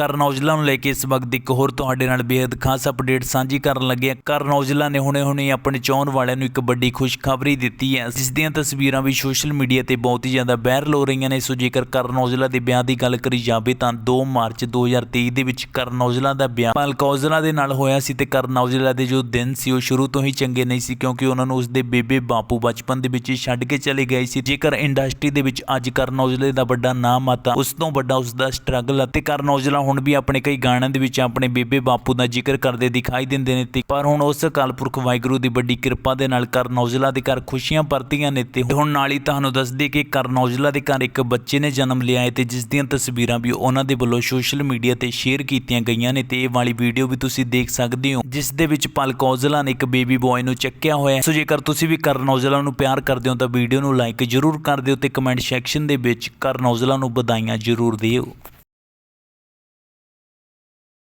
ਕਰਨ ਔਜਲਾ ਨੂੰ ਲੈ ਕੇ ਇਸ ਵਕਤ ਇੱਕ ਹੋਰ ਤੁਹਾਡੇ ਨਾਲ ਬੇहद ਖਾਸ ਅਪਡੇਟ ਸਾਂਝੀ ਕਰਨ ਲੱਗੇ ਹਾਂ। ਕਰਨ ਔਜਲਾ ਨੇ ਹੁਣੇ-ਹੁਣੇ ਆਪਣੇ ਚਾਹਣ ਵਾਲਿਆਂ ਨੂੰ ਇੱਕ ਵੱਡੀ ਖੁਸ਼ਖਬਰੀ ਦਿੱਤੀ ਹੈ। ਜਿਸ ਦੀਆਂ ਤਸਵੀਰਾਂ ਵੀ ਸੋਸ਼ਲ ਮੀਡੀਆ ਤੇ ਬਹੁਤ ਹੀ ਜ਼ਿਆਦਾ ਵਾਇਰਲ ਹੋ ਰਹੀਆਂ ਨੇ। ਸੋ ਜੇਕਰ ਕਰਨ ਔਜਲਾ ਦੇ ਵਿਆਹ ਦੀ ਗੱਲ ਕਰੀ ਜਾਵੇ ਤਾਂ 2 ਮਾਰਚ 2023 ਦੇ ਵਿੱਚ ਕਰਨ ਔਜਲਾ ਦਾ ਵਿਆਹ ਪਲਕ ਔਜਲਾ ਦੇ ਨਾਲ ਹੋਇਆ ਸੀ ਤੇ ਕਰਨ ਔਜਲਾ ਦੇ ਜੋ ਦਿਨ ਸੀ ਉਹ ਸ਼ੁਰੂ ਤੋਂ ਹੀ ਚੰਗੇ ਨਹੀਂ ਸੀ ਕਿਉਂਕਿ ਉਹਨਾਂ ਨੂੰ ਉਸਦੇ ਬੇਬੇ ਬਾਪੂ ਬਚਪਨ ਦੇ ਵਿੱਚ ਹੀ ਛੱਡ ਕੇ ਚਲੇ ਗਏ ਸੀ। ਜੇਕਰ ਇੰਡਸਟਰੀ ਦੇ ਵਿੱਚ ਅੱਜ ਕਰਨ ਔਜਲੇ ਦਾ ਵੱਡਾ ਨਾਮ ਆ ਤਾਂ ਉਸ ਤੋਂ ਵੱਡਾ ਉਸ ਦਾ ਸਟਰਗਲ ਅਤੇ ਕਰਨ ਔਜਲਾ ਹੁਣ ਵੀ ਆਪਣੇ ਕਈ ਗਾਣਿਆਂ ਦੇ ਵਿੱਚ ਆਪਣੇ ਬੇਬੇ ਬਾਪੂ ਦਾ ਜ਼ਿਕਰ ਕਰਦੇ ਦਿਖਾਈ ਦਿੰਦੇ ਨੇ ਤੇ ਪਰ ਹੁਣ ਉਸ ਅਕਾਲ ਪੁਰਖ ਵਾਹਿਗੁਰੂ ਦੀ ਵੱਡੀ ਕਿਰਪਾ ਦੇ ਨਾਲ ਕਰਨ ਔਜਲਾ ਦੇ ਘਰ ਖੁਸ਼ੀਆਂ ਪਰਤੀਆਂ ਨੇ ਤੇ ਹੁਣ ਨਾਲ ਹੀ ਤੁਹਾਨੂੰ ਦੱਸ ਦਈਏ ਕਿ ਕਰਨ ਔਜਲਾ ਦੇ ਘਰ ਇੱਕ ਬੱਚੇ ਨੇ ਜਨਮ ਲਿਆ ਹੈ ਤੇ ਜਿਸ ਦੀਆਂ ਤਸਵੀਰਾਂ ਵੀ ਉਹਨਾਂ ਦੇ ਵੱਲੋਂ ਸੋਸ਼ਲ ਮੀਡੀਆ ਤੇ ਸ਼ੇਅਰ ਕੀਤੀਆਂ ਗਈਆਂ ਨੇ ਤੇ ਇਹ ਵਾਲੀ ਵੀਡੀਓ ਵੀ ਤੁਸੀਂ ਦੇਖ ਸਕਦੇ ਹੋ, ਜਿਸ ਦੇ ਵਿੱਚ ਪਲਕ ਔਜਲਾ ਨੇ ਇੱਕ ਬੇਬੀ ਬॉय ਨੂੰ ਚੱਕਿਆ ਹੋਇਆ ਹੈ। ਸੋ ਜੇਕਰ ਤੁਸੀਂ ਵੀ ਕਰਨ ਔਜਲਾ ਨੂੰ ਪਿਆਰ ਕਰਦੇ ਹੋ ਤਾਂ ਵੀਡੀਓ ਨੂੰ ਲਾਈਕ ਜ਼ਰੂਰ ਕਰ ਦਿਓ ਤੇ ਕਮੈਂਟ ਸੈਕਸ਼ਨ ਦੇ ਵਿੱਚ ਕਰਨ ਔਜਲਾ ਨੂੰ ਵਧਾਈਆਂ ਜ਼ਰੂਰ ਦਿਓ।